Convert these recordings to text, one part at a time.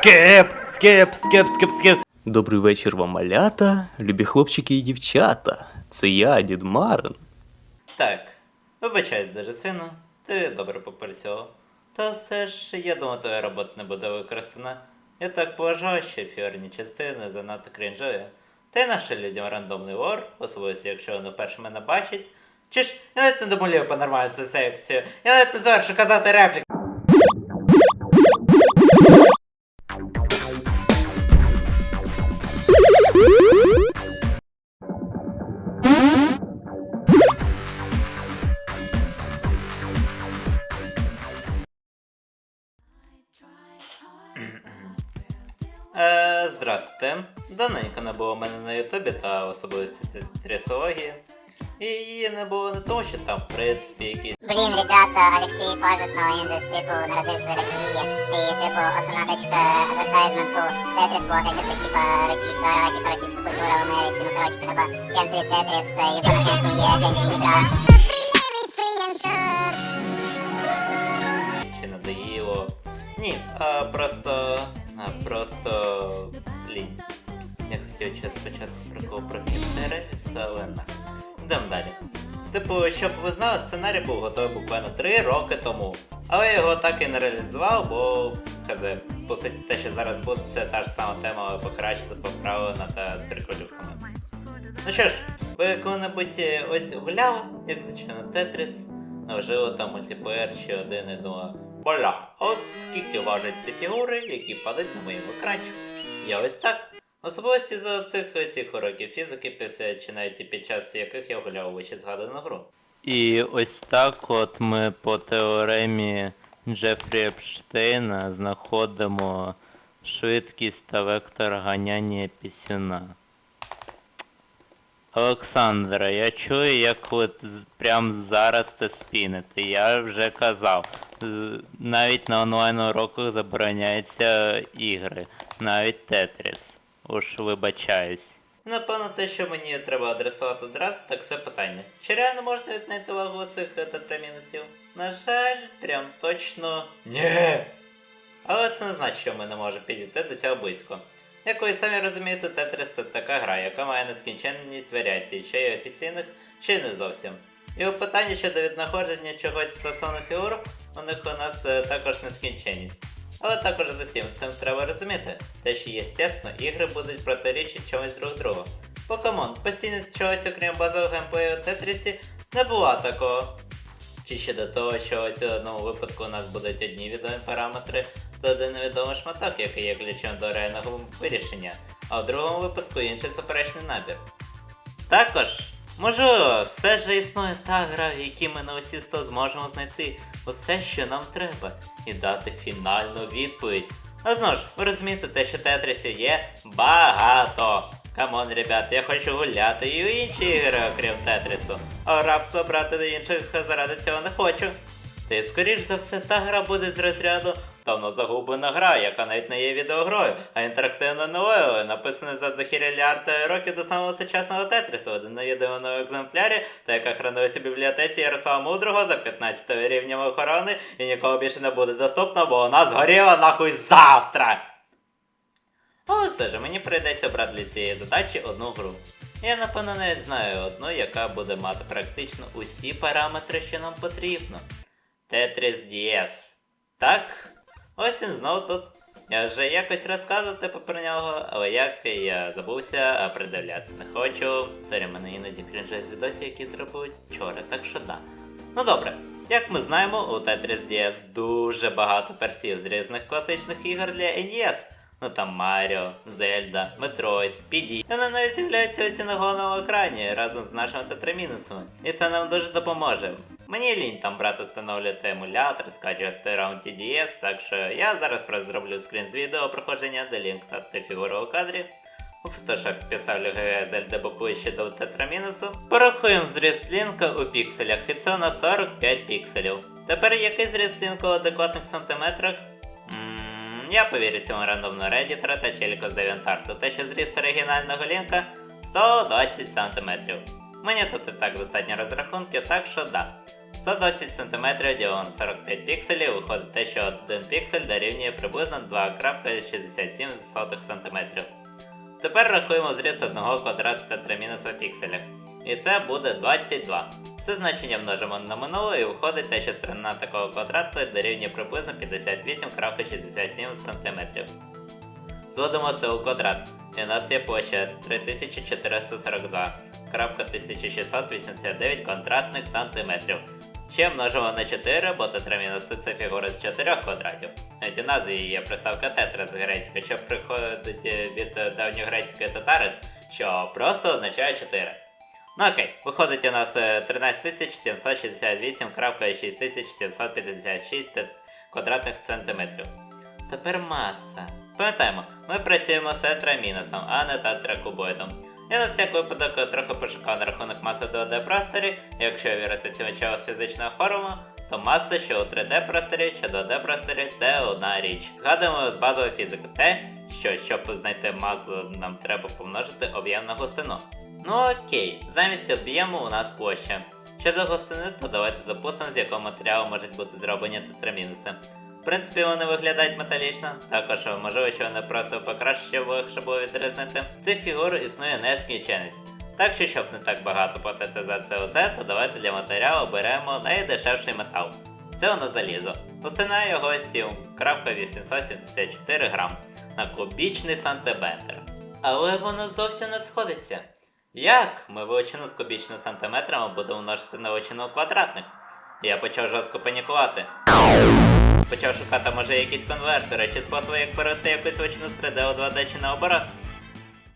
Скеп, скеп, скеп, скеп, скеп. Добрий вечір вам, малята, любі хлопчики і дівчата. Це я, дід Марин. Так, вибачаюсь дуже сильно, ти добре попрацював. Та все ж, я думаю, твоя робота не буде використана. Я так поважаю, що фіорні частини занадто крінжові. Та й наше людям рандомний вор, особливо якщо вони вперше мене бачать. Чи ж я навіть не домолів по нормальну цю секцію. Я навіть не завершу казати реплік. Та особливості трясології. І її не було не тому, що там, в принципі, якісь Блін, ребята, Олексій Пажитно, він же ж типу народився в Росії. І типу основна точка адвертайзменту Тетріс була те, що це типа російська гра, російська культура в Америці. Ну коротше, треба кенселі Тетріс, Юкона Кенсі є, Кенсі гра. чи надоїло. Ні, а просто. А просто. лінь. Ще спочатку про Кінтереліс, але на. Йдемо далі. Типу, щоб ви знали, сценарій був готовий буквально 3 роки тому. Але я його так і не реалізував, бо хз, по суті, те, що зараз буде, це та ж сама тема, але покращити поправлена та з приколюхами. Ну що ж, ви коли-небудь е, ось гуляли, як звичайно Тетріс, навжили там мультиплеєр ще один і думав, Боля, от скільки важать ці фігури, які падають на моєму екранчику. Я ось так. Особливості за цих усіх уроків фізики, після чи навіть під час яких я гуляв вище згадану гру. І ось так от ми по теоремі Джефрі Епштейна знаходимо швидкість та вектор ганяння пісюна. Олександра, я чую, як ви з- прям зараз це спіните. Я вже казав. Навіть на онлайн уроках забороняються ігри, навіть Тетріс. Уж вибачаюсь. Напевно, те, що мені треба адресувати одразу, так це питання. Чи реально можна віднайти вагу цих е, тетрамінусів? На жаль, прям точно. Ні. Але це не значить, що ми не можемо підійти до цього близько. Як ви самі розумієте, Тетрис це така гра, яка має нескінченність варіацій, є офіційних, чи не зовсім. І у питанні щодо віднаходження чогось стосовно фігур, у них у нас е, також нескінченність. Але також з усім цим треба розуміти, те, що єстественно, ігри будуть протирічити чомусь друг другу. Покемон, постійність чогось, окрім базового геймплею у Тетрісі, не була такого. Чи ще до того, що ось у одному випадку у нас будуть одні відомі параметри та один невідомий шматок, який є ключем до реального вирішення, а в другому випадку інший суперечний набір. Також, можливо, все ж існує та гра, в якій ми на усі 100 зможемо знайти усе, що нам треба, і дати фінальну відповідь. А знову ж, ви розумієте те, що Тетрісів є багато. Камон, ребят, я хочу гуляти і в інші ігри, окрім Тетрісу. А рабство брати до інших заради цього не хочу. Та й скоріш за все та гра буде з розряду давно загублена гра, яка навіть не є відеогрою, а інтерактивною новою, написана за дохірілярд років до самого сучасного Тетрісу, один на єдиному екземплярі, та яка хранилася в бібліотеці Ярослава Мудрого за 15 рівнем охорони і нікого більше не буде доступно, бо вона згоріла нахуй завтра. Але все ж мені прийдеться обрати для цієї задачі одну гру. Я напевно навіть знаю одну, яка буде мати практично усі параметри, що нам потрібно. Tetris DS. Так, ось він знов тут. Я вже якось розказувати про нього, але як я забувся, а придивлятися не хочу. Сорі, мене іноді крінжать з відосів, які зробили вчора, так що да. Ну добре, як ми знаємо, у Tetris DS дуже багато версій з різних класичних ігор для NES. Ну там Маріо, Зельда, Метроїд, PD. Вони навіть з'являються і на головному екрані разом з нашими тетрамінусами. І це нам дуже допоможе. Мені лінь там брати встановлювати емулятор, скачувати Round TDS, так що я зараз просто зроблю скрін з відео проходження, де лінк та три фігури у кадрі. У Photoshop підставлю GG Зельда ближче до тетрамінусу. Порахуємо зріст лінка у пікселях, і це на 45 пікселів. Тепер який зріст лінка у адекватних сантиметрах? М, Я повірю цьому рандомно редітора та челіку з девіантарту, те, що зріст оригінального лінка 120 см. Мені тут і так достатньо розрахунків, так що да. 120 см ділено на 45 пікселів виходить те, що 1 піксель дорівнює приблизно 2,67 см. Тепер рахуємо зріст одного квадратика 3 мінуса пікселя. І це буде 22. Це значення множимо на минуле і виходить те, що сторона такого квадрату дорівнює приблизно 58,67 см. Зводимо це у квадрат. І у нас є площа 3442,1689 квадратних сантиметрів. Ще множимо на 4, бо тетра мінуси це фігура з 4 квадратів. Навіть у назві є приставка тетра з грецької, що приходить е, від е, давньогрецької татарець, що просто означає 4. Ну окей, виходить у нас е, 13768,6756 квадратних сантиметрів. Тепер маса. Пам'ятаємо, ми працюємо з тетрамінусом, а не тетракубоїдом. Я на всяк випадок трохи пошукав на рахунок маси 2D просторі, якщо вірити цим чого з фізичного форуму, то маса, що у 3D просторі, що 2D просторі це одна річ. Згадуємо з базової фізики те, що щоб знайти масу, нам треба помножити об'єм на густину. Ну окей, замість об'єму у нас площа. Щодо густини, то давайте допустимо, з якого матеріалу можуть бути зроблені тетрамінуси. В принципі, вони виглядають металічно, також можливо, що вони просто покращили, щоб відрізнити. Цих фігур існує нескінченність. Так що, щоб не так багато платити за це усе, то давайте для матеріалу беремо найдешевший метал. Це воно залізо. Густина його 7,874 грам на кубічний сантиметр. Але воно зовсім не сходиться. Як ми величину з кубічним сантиметрами будемо множити на величину квадратних? Я почав жорстко панікувати. Почав шукати, може, якісь конвертери чи способи, як перевести якусь величину з 3D у 2D чи наоборот.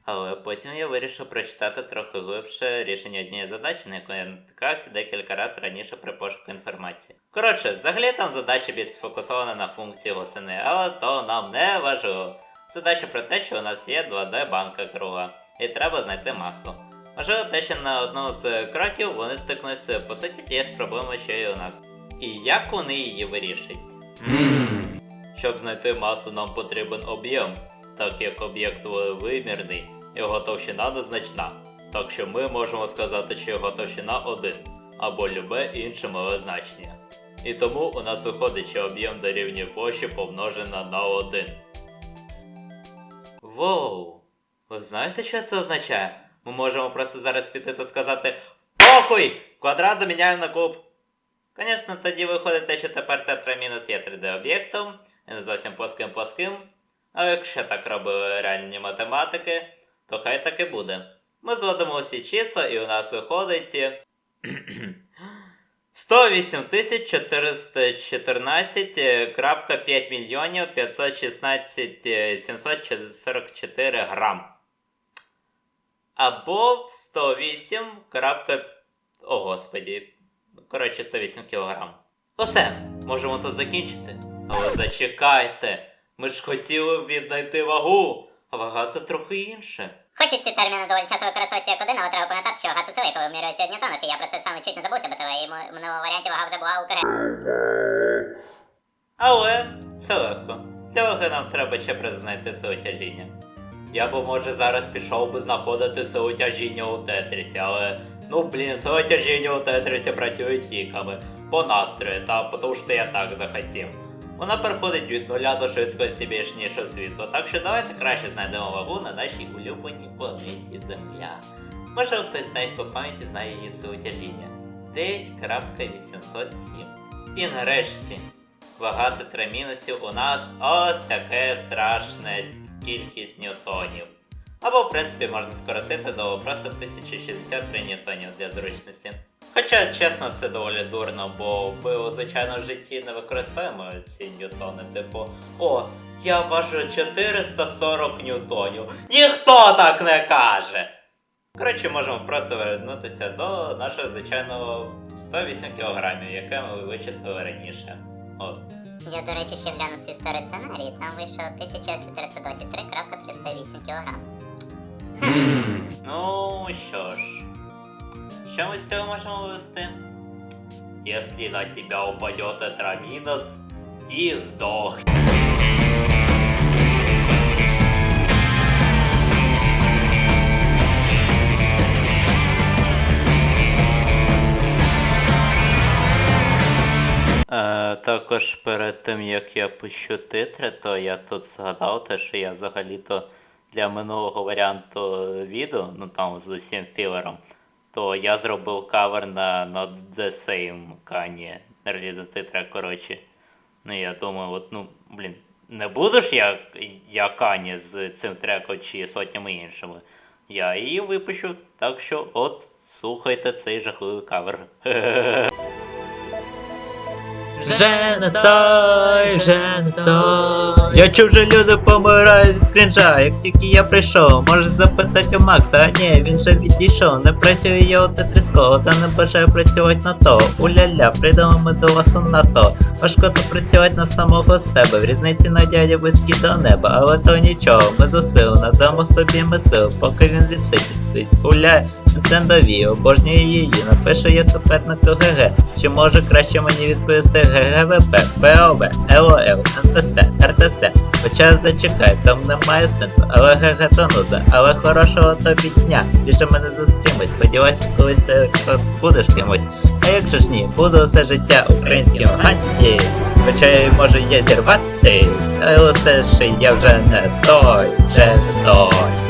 Але потім я вирішив прочитати трохи глибше рішення однієї задачі, на яку я натикався декілька разів раніше при пошуку інформації. Коротше, взагалі там задача більш сфокусована на функції гусини, але то нам не важливо. Задача про те, що у нас є 2D банка круга, і треба знайти масу. Можливо, те, що на одному з кроків вони стикнулися по суті тієї ж проблеми, що і у нас. І як вони її вирішать? Щоб знайти масу, нам потрібен об'єм, так як об'єкт вимірний, його товщина незначна. Так що ми можемо сказати, що його товщина 1, або любе інше мале значення. І тому у нас виходить, що об'єм дорівнює площі помножена на 1. Воу! Ви знаєте, що це означає? Ми можемо просто зараз піти та сказати Похуй! Квадрат заміняємо на куб. Звісно, тоді виходить те, що тепер тетра мінус є 3D-об'єктом, і не зовсім плоским плоским. А якщо так робили реальні математики, то хай так і буде. Ми зводимо усі числа і у нас виходить. е, 108 414,5 мільйонів 516 е, 744 грам. Або 108. крапка- О, господі. Коротше, 108 кілограм. Усе, можемо тут закінчити. Але зачекайте, ми ж хотіли віднайти вагу, а вага це трохи інше. Хоч і ці терміни доволі часто використовуються як один, але треба пам'ятати, що гата сила, яку вимірює сьогодні тонок, і я про це саме чуть не забувся, бо і в минулому варіанті вага вже була у КГ. Але це легко. Для ваги нам треба ще просто знайти силу тяжіння. Я б може зараз пішов би знаходити силу у Тетрісі, але ну блін, сила у Тетрісі працює тіками, по настрою, та тому що я так захотів. Вона переходить від нуля до швидкості більш ніж світло, так що давайте краще знайдемо вагу на нашій улюбленій планеті Земля. Може хтось навіть по пам'яті знає її силу тяжіння. 9.807. І нарешті, вага тетрамінусів у нас ось таке страшне кількість ньютонів. Або, в принципі, можна скоротити до просто 1063 ньютонів для зручності. Хоча, чесно, це доволі дурно, бо ми у звичайному житті не використовуємо ці ньютони, типу, о, я важу 440 ньютонів. Ніхто так не каже! Коротше, можемо просто вернутися до нашого звичайного 108 кг, яке ми вичислили раніше. От. Я, до речі, ще глянув з історії сценарії, там вийшов 1423,308 кг. Ну що ж. Що ми з цього можемо вивести? Если на тебя упадет тетраминус, ти сдохнешь. Також перед тим як я пишу титри, то я тут згадав те, що я взагалі-то для минулого варіанту відео, ну там з усім філером, то я зробив кавер на Not The Same Kanye. Реалізати трек, коротше. Ну я думаю, от, ну, блін, не буду ж я, я Kanye з цим треком чи сотнями іншими. Я її випущу, так що от, слухайте цей жахливий кавер. Вже не той, вже той. Я чув, що люди помирають від крінжа, як тільки я прийшов. Можеш запитати у Макса, а ні, він вже відійшов. Не працює я у Тетріско, та не бажаю працювати на то. Уля-ля, прийдемо ми до вас у НАТО. Важко то працювати на самого себе. В різниці на дядя близькі до неба, але то нічого, ми зусил, надамо собі ми сил, поки він відсидить. Уля, Wii, обожнюю її, напишу я супернику ГГ. Чи може краще мені відповісти ГГВП, ПОВ, ЛОЛ, НТС, РТС. Хоча зачекай, там немає сенсу, але ГГ то нуда, але хорошого тобі дня. Більше мене зустрімось, сподіваюсь, колись ти будеш кимось. А як же ж ні, буду все життя українським ганті. Хоча може я зірватись, але все ж я вже не той, вже не той.